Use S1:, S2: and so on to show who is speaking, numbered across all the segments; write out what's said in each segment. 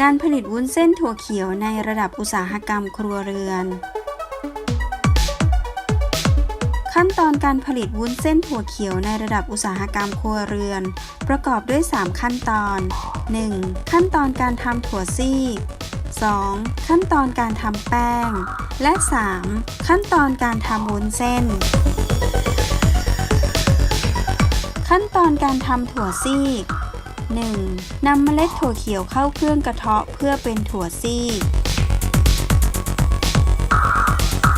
S1: การผลิตวุ้นเส้นถั่วเขียวในระดับอุตสาหกรรมครัวเรือน ขั้นตอนการผลิตวุ้นเส้นถั่วเขียวในระดับอุตสาหกรรมครัวเรือน ประกอบด้วย 3 ขั้นตอน 1. ขั้นตอนการทำถั่วซีก 2. ขั้นตอนการทำแป้ง และ 3. ขั้นตอนการทำวุ้นเส้น ขั้นตอนการทำถั่วซีก 1. นำเมล็ดถั่วเขียวเข้าเครื่องกระเทาะเพื่อเป็นถั่วซีก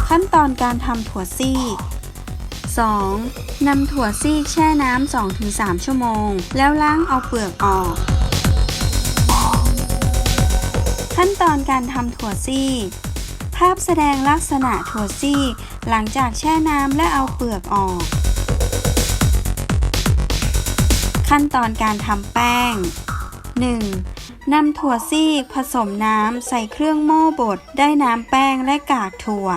S1: ขั้นตอนการทำถั่วซีก 2. นำถั่วซีกแช่น้ำ 2-3 ชั่วโมง แล้วล้างเอาเปลือกออก ขั้นตอนการทำถั่วซีก ภาพแสดงลักษณะถั่วซีก หลังจากแช่น้ำและเอาเปลือกออก ขั้นตอนการทำแป้ง 1. นำถั่วซีกผสมน้ำใส่เครื่องโม่บดได้น้ำแป้งและกากถั่ว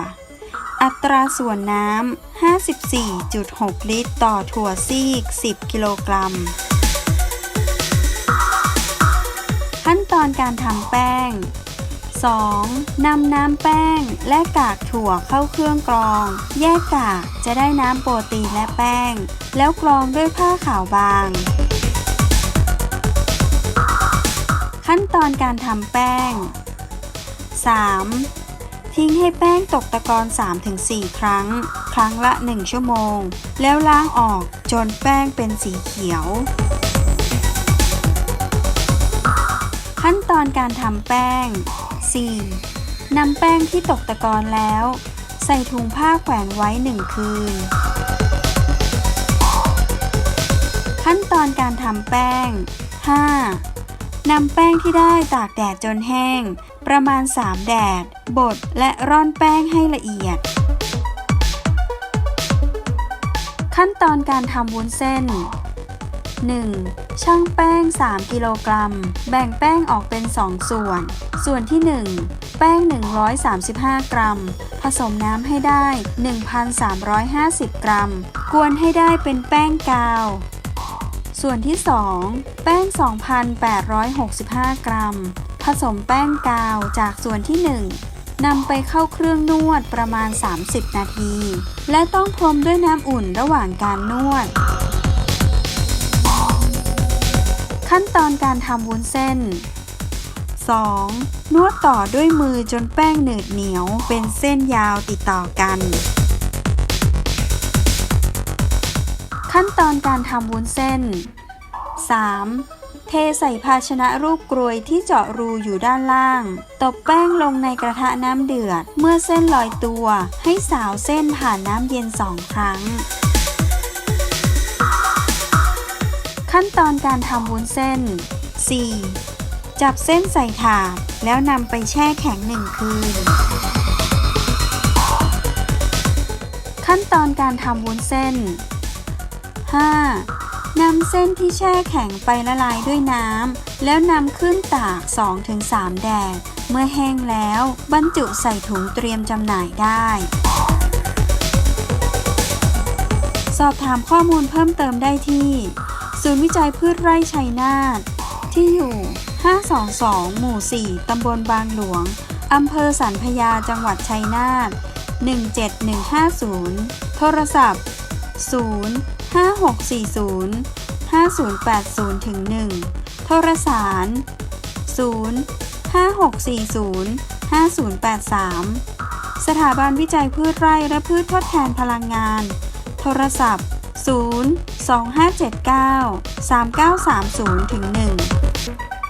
S1: อัตราส่วนน้ำ 54.6 ลิตร ต่อถั่วซีก 10 กิโลกรัม ขั้นตอนการทำแป้ง 2. นำน้ำแป้งและกากถั่วเข้าเครื่องกรอง แยกกากจะได้น้ำโปรตีนและแป้ง แล้วกรองด้วยผ้าขาวบาง ขั้นตอนการทำแป้ง 3. ทิ้งให้แป้งตกตะกอน 3-4 ครั้ง ครั้งละ 1 ชั่วโมง แล้วล้างออกจนแป้งเป็นสีเขียว ขั้นตอนการทำแป้ง 4. นำแป้งที่ตกตะกอนแล้ว ใส่ถุงผ้าแขวนไว้ 1 คืน ขั้นตอนการทำแป้ง 5. นำแป้งที่ได้ตากแดดจนแห้ง ประมาณ 3 แดด บดและร่อนแป้งให้ละเอียด ขั้นตอนการทำวุ้นเส้น 1. ช่างแป้ง 3 กิโลกรัม แบ่งแป้งออกเป็น 2 ส่วน ส่วนที่ 1 แป้ง 135 กรัม ผสมน้ำให้ได้ 1,350 กรัม กวนให้ได้เป็นแป้งกาว ส่วนที่ 2 แป้ง 2,865 กรัม ผสมแป้งกาวจากส่วนที่ 1นำไปเข้าเครื่องนวดประมาณ 30 นาที และต้องพรมด้วยน้ำอุ่นระหว่างการนวด ขั้นตอนการทำวุ้นเส้น 2. นวดต่อด้วยมือจนแป้งหนืดเหนียวเป็นเส้นยาวติดต่อกัน ขั้นตอนการทำวุ้นเส้น 3. เทใส่ภาชนะรูปกรวยที่เจาะรูอยู่ด้านล่าง ตบแป้งลงในกระทะน้ำเดือด เมื่อเส้นลอยตัว ให้สาวเส้นผ่านน้ำเย็นสองครั้ง ขั้นตอนการทำวุ้นเส้น 4. จับเส้นใส่ถาดแล้วนำไปแช่แข็งหนึ่งคืน ขั้นตอนการทำวุ้นเส้น 5. นำเส้นที่แช่แข็งไปละลายด้วยน้ำแล้วนำขึ้นตาก 2-3 แดด เมื่อแห้งแล้วบรรจุใส่ถุงเตรียมจำหน่ายได้ สอบถามข้อมูลเพิ่มเติมได้ที่ ศูนย์วิจัยพืชไร่ชัยนาทที่อยู่ 522 หมู่ 4 ตำบลบางหลวง อำเภอสันพยา จังหวัดชัยนาท 17150 โทรศัพท์ 0 5640 5080ถึง1โทรสาร 0 5640 5083 สถาบันวิจัยพืชไร่และพืชทดแทนพลังงาน โทรศัพท์ 0 2579 3930ถึง1